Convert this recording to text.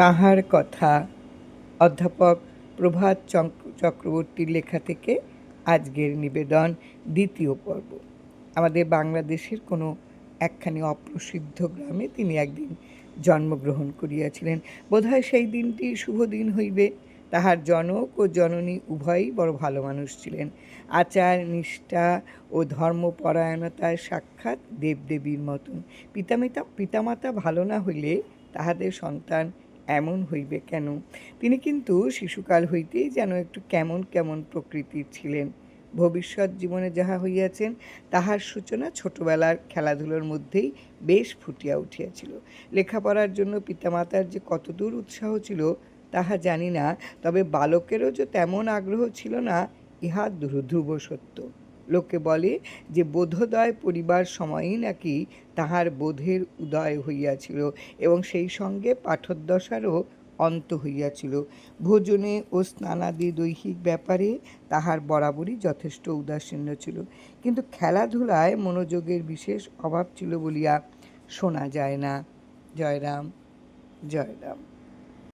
তাহার কথা। অধ্যাপক প্রভাত চক্রবর্তীর লেখা থেকে আজকের নিবেদন দ্বিতীয় পর্ব। আমাদের বাংলাদেশের কোনো একখানি অপ্রসিদ্ধ গ্রামে তিনি একদিন জন্মগ্রহণ করিয়াছিলেন। বোধহয় সেই দিনটি শুভ দিন হইবে। তাহার জনক ও জননী উভয়ই বড় ভালো মানুষ ছিলেন। আচার, নিষ্ঠা ও ধর্মপরায়ণতায় সাক্ষাৎ দেবদেবীর মতন। পিতামিতা পিতামাতা ভালো না হইলে তাহাদের সন্তান এমন হইবে কেন? তিনি কিন্তু শিশুকাল হইতেই যেন একটু কেমন কেমন প্রকৃতির ছিলেন। ভবিষ্যৎ জীবনে যাহা হইয়াছেন, তাহার সূচনা ছোটবেলার খেলাধুলোর মধ্যেই বেশ ফুটিয়া উঠিয়াছিল। লেখাপড়ার জন্য পিতামাতার যে কতদূর উৎসাহ ছিল, তাহা জানি না, তবে বালকেরও যে তেমন আগ্রহ ছিল না, ইহা ধ্রু- ধ্রুব সত্য। লোকে বলে যে, বোধোদয় পরিবার সময়ই নাকি তাহার বোধের উদয় হইয়াছিল এবং সেই সঙ্গে পাঠোদ্দশারও অন্ত হইয়াছিল। ভোজনে ও স্নানাদি দৈহিক ব্যাপারে তাহার বরাবরই যথেষ্ট উদাসীন্য ছিল। কিন্তু খেলাধুলায় মনোযোগের বিশেষ অভাব ছিল বলিয়া শোনা যায় না। জয়রাম জয়রাম।